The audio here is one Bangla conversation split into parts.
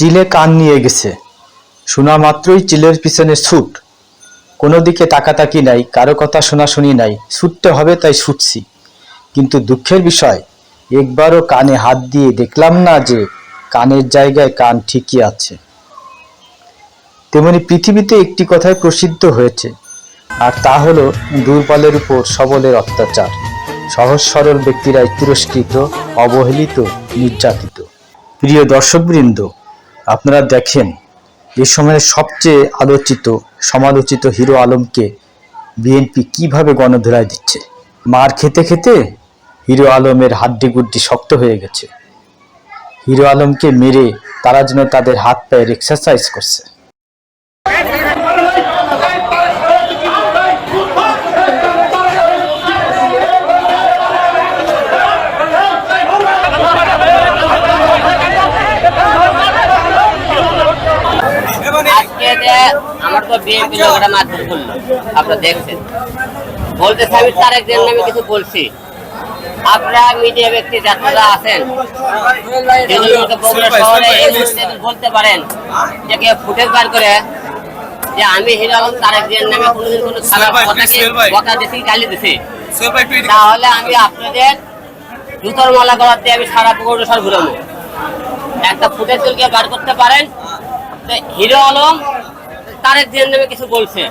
চিলে কান নিয়ে গেছে। শোনা মাত্রই চিলের পিছনে ছুট। কোনো দিকে তাকাতাকি নাই, কারও কথা শোনাশুনি নাই। ছুটতে হবে তাই ছুটছি। কিন্তু দুঃখের বিষয়, একবারও কানে হাত দিয়ে দেখলাম না যে কানের জায়গায় কান ঠিকই আছে। তেমনি পৃথিবীতে একটি কথায় প্রসিদ্ধ হয়েছে, আর তা হলো দুর্বলের উপর সবলের অত্যাচার। সহজ সরল ব্যক্তিরাই তিরস্কৃত, অবহেলিত, নির্যাতিত। প্রিয় দর্শকবৃন্দ আপনারা দেখেন এ সময়ের সবচেয়ে আলোচিত, সমালোচিত হিরো আলমকে বিএনপি কীভাবে গণধরায় দিচ্ছে? মার খেতে খেতে হিরো আলমের হাড্ডি গুড্ডি শক্ত হয়ে গেছে। হিরো আলমকে মেরে তারা যেন তাদের হাত পায়ের এক্সারসাইজ করছে আজকে যে আমার তো বিএনপি লোকেরা মারধর করল। আপনারা দেখছেন। বলতেছে আমি তার একজন নামে কিছু বলছি। আপনারা মিডিয়া ব্যক্তি যারা আছেন সেগুলোর মতো বগুড়া শহরে এই মুহূর্তে বলতে পারেন যে কেউ ফুটেজ বার করে যে আমি হিরো আলম তারেক জিয়ার নামে কোনোদিন কোনো খারাপ কথা সোহেল ভাই। কথা দিছি গালি দিছি সোহেল ভাই একটু এদিকে। তাহলে আমি আপনাদের জুতোর মালা দিয়ে আমি সারা পুকুর সর ঘুরাবো। একটা ফুটেজ তুলকে বার করতে পারেন। হিরো আলম তারেক জিয়ার নামে কিছু বলছে।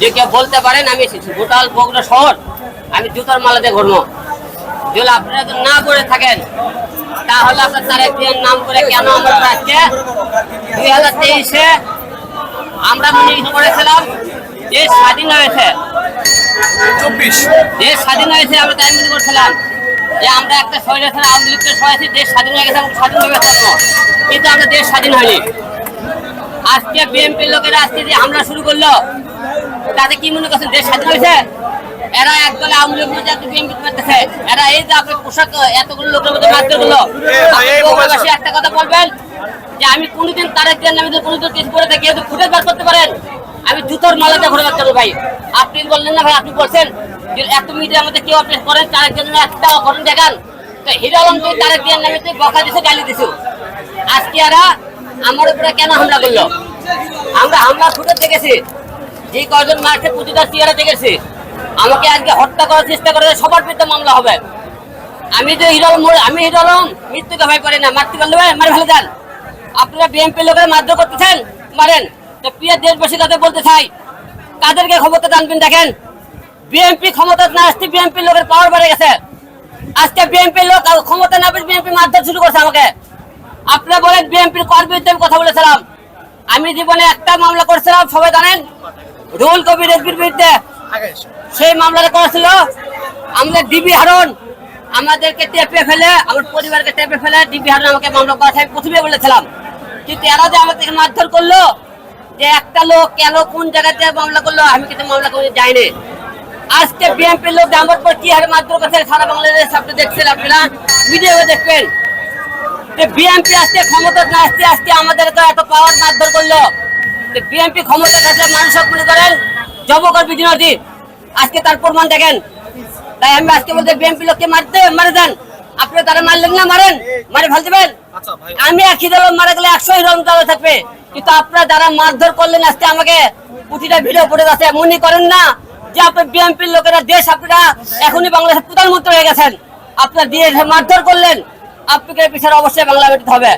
যে কেউ বলতে পারেন আমি এসেছি। গোটাল বগুড়া শহর আমি জুতার মালা দিয়ে ঘুরবো। যদি আপনারা না করে থাকেন তাহলে আপনার তারেক জিয়ার নাম করে কেন আমরা আজকে দুই হাজার তেইশে আমরা মনে করেছিলাম? দেশ স্বাধীন হয়েছে। চব্বিশ। দেশ স্বাধীন হয়েছে আমরা তাই মনে করছিলাম যে আমরা একটা শরীরে আওয়ামী লীগকে সহায়ছি দেশ স্বাধীন হয়ে গেছে এবং স্বাধীনভাবে থাকব। কিন্তু আমরা দেশ স্বাধীন হয়নি। আজকে বিএনপির লোকেরা আজকে যে হামলা শুরু করল, তাতে কি মনে করছেন, দেশ স্বাধীন হয়েছে? এরা একদলে আওয়ামী লীগ মধ্যে বিএনপি করতেছে, এরা এই যে আপনার পোশাক, এতগুলো লোকের মধ্যে মারতে এই মোবাইল একটা কথা বলবেন? যে আমি কোনোদিন তারেক জিয়ার নামে কোনোদিন কিছু করে থাকি যদি ফুটেজ বার করতে পারেন? আমি জুতোর মালাতে ঘুরে বাচ্চা ভাই। আপনি বললেন না ভাই, আপনি বলছেন যে এত মিডিয়ার মধ্যে কেউ আপনি করেন, তারেক নামে একটা ঘটনা দেখান। তো হিরো আলম তুই তারেক জিয়ার নামে তুই বকা দিছে, গালি দিছো। আজকে এরা আমার উপরে কেন হামলা করল? আমরা হামলা ফুটেজ দেখেছি। যে কয়জন মারছে, প্রতিটা চেয়ারে দেখেছি। আমাকে আজকে হত্যা করার চেষ্টা করে সবার বিরুদ্ধে মামলা হবে। আমি তো হিরল আমি হিরল মৃত্যুকে ভয় করি না। মারতে পারলে মারে ফেলে দেন। আপনারা বিএনপি লোকের মারধর করতেছেন? মারেন। তো প্রিয় দেশবাসী কাছে বলতে চাই কাদেরকে ক্ষমতা টানবেন দেখেন। বিএনপি ক্ষমতা না আসতে বিএনপি লোকের পাওয়ার বেড়ে গেছে। আজকে বিএনপি লোক, ক্ষমতা না পেয়ে বিএনপি মারধর শুরু করছে আমাকে। আপনারা বলেন বিএনপির কর বিরুদ্ধে আমি কথা বলেছিলাম। আমি জীবনে একটা মামলা করেছিলাম, সবাই জানেন? রুল কবির রেজবির বিরুদ্ধে। সেই মামলাটা করেছিল আমাদের ডিবি হারন আমাদেরকে টেপে ফেলে, আমার পরিবারকে টেপে ফেলে ডিবি হারন আমাকে মামলা করা আমি প্রথমে বলেছিলাম। কিন্তু এরা যে আমাদেরকে মারধর করল, যে একটা লোক কেন কোন জায়গাতে মামলা করল, আমি কিন্তু মামলা করে যাইনি। আজকে বিএনপির লোক আমার পর কি হারে মারধর করছে, সারা বাংলাদেশ আপনি দেখছেন, আপনারা ভিডিও দেখবেন। বিএনপি আজকে ক্ষমতা না আসতে আজকে আমাদের তো এত পাওয়ার মারধর করল। বিএনপি ক্ষমতা থাকলে মানুষ মনে করেন জবকর বিজনদী আজকে তার প্রমাণ দেখেন। তাই আমি আজকে বলতে বিএনপি লোককে মারতে মারে দেন। আপনি তারা মারলেন না মারেন। মারে ফেল দেবেন আচ্ছা আমি একই দল মারা গেলে একশো রং দল থাকবে। কিন্তু আপনারা যারা মারধর করলেন আজকে আমাকে প্রতিটা ভিডিও পড়ে যাচ্ছে মনে করেন না যে আপনার বিএনপির লোকেরা দেশ আপনারা এখনই বাংলাদেশের প্রধানমন্ত্রী হয়ে গেছেন। আপনার দিয়ে মারধর করলেন। আপনাকে পিছনে অবশ্যই বাংলা বেটিতে হবে।